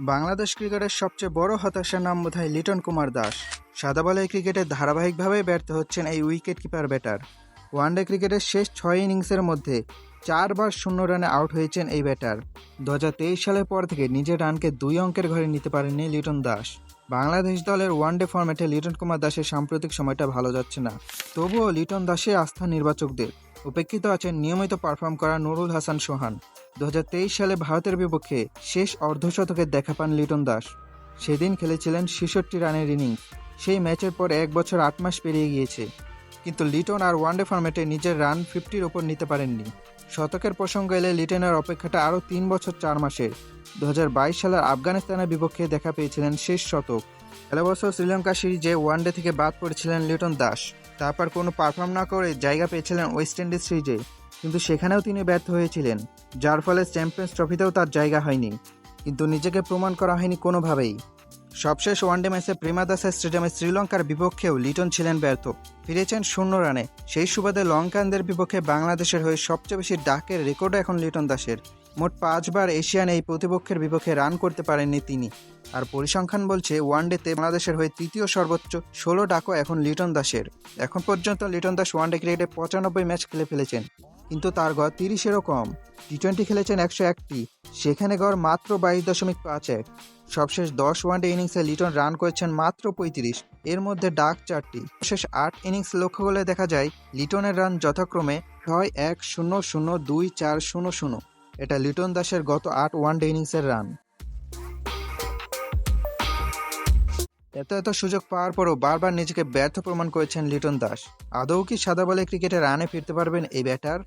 বাংলাদেশ ক্রিকেটের সবচেয়ে বড় হতাশার নাম বোধহয় লিটন কুমার দাস। সাদা বলে ক্রিকেটে ধারাবাহিকভাবে ব্যর্থ হচ্ছেন এই উইকেট কিপার ব্যাটার। ওয়ানডে ক্রিকেটের শেষ ছয় ইনিংসের মধ্যে চারবার শূন্য রানে আউট হয়েছেন এই ব্যাটার। দু হাজার তেইশ সালের পর থেকে নিজের রানকে দুই অঙ্কের ঘরে নিতে পারেননি লিটন দাস। বাংলাদেশ দলের ওয়ানডে ফরম্যাটে লিটন কুমার দাসের সাম্প্রতিক সময়টা ভালো যাচ্ছে না। তবুও লিটন দাসে আস্থা নির্বাচকদের। উপেক্ষিত আছেন নিয়মিত পারফর্ম করা নুরুল হাসান সোহান। দু হাজার তেইশ সালে ভারতের বিপক্ষে শেষ অর্ধশতকের দেখা পান লিটন দাস। সেদিন খেলেছিলেন ছেষট্টি রানের ইনিংস। সেই ম্যাচের পর এক বছর আট মাস পেরিয়ে গিয়েছে। কিন্তু লিটন আর ওয়ানডে ফরম্যাটে নিজের রান ফিফটির ওপর নিতে পারেননি। শতকের প্রসঙ্গ এলে লিটনের অপেক্ষাটা আরও তিন বছর চার মাসের। দু হাজার বাইশ সালের আফগানিস্তানের বিপক্ষে দেখা পেয়েছিলেন শেষ শতক। গেল বছর শ্রীলঙ্কা সিরিজে ওয়ানডে থেকে বাদ পড়েছিলেন লিটন দাস। তারপর কোনো পারফর্ম না করে জায়গা পেয়েছিলেন ওয়েস্ট ইন্ডিজ সিরিজে কিন্তু সেখানেও তিনি ব্যর্থ হয়েছিলেন, যার ফলে চ্যাম্পিয়ন্স ট্রফিতেও তার জায়গা হয়নি। কিন্তু নিজেকে প্রমাণ করা হয়নি কোনোভাবেই। সবশেষ ওয়ানডে ম্যাচে প্রেমাদাসা স্টেডিয়ামে শ্রীলঙ্কার বিপক্ষেও লিটন ছিলেন ব্যর্থ। ফিরেছেন শূন্য রানে। সেই সুবাদে লঙ্কানদের বিপক্ষে বাংলাদেশের হয়ে সবচেয়ে বেশি ডাকের রেকর্ডও এখন লিটন দাসের। মোট পাঁচবার এশিয়ান এই প্রতিপক্ষের বিপক্ষে রান করতে পারেননি তিনি। আর পরিসংখ্যান বলছে, ওয়ানডেতে বাংলাদেশের হয়ে তৃতীয় সর্বোচ্চ ষোলো ডাকও এখন লিটন দাসের। এখন পর্যন্ত লিটন দাস ওয়ানডে ক্রিকেটে পঁচানব্বই ম্যাচ খেলে ফেলেছেন। কিন্তু তার গড় তিরিশেরও কম। টি টোয়েন্টি খেলেছেন একশো একটি। সেখানে গড় মাত্র বাইশ দশমিক পাঁচ এক। সবশেষ দশ ওয়ানডে ইনিংসে লিটন রান করেছেন মাত্র পঁয়ত্রিশ। এর মধ্যে ডাক চারটি। শেষ আট ইনিংস লক্ষ্য করলে দেখা যায়, লিটনের রান যথাক্রমে ছয় এক শূন্য শূন্য দুই চার শূন্য শূন্য। এটা লিটন দাসের গত আট ওয়ানডে ইনিংসের রান। এত এত সুযোগ পাওয়ার পরও বারবার নিজেকে ব্যর্থ প্রমাণ করেছেন লিটন দাস। আদৌ কি সাদা বলে ক্রিকেটে রানে ফিরতে পারবেন এই ব্যাটার?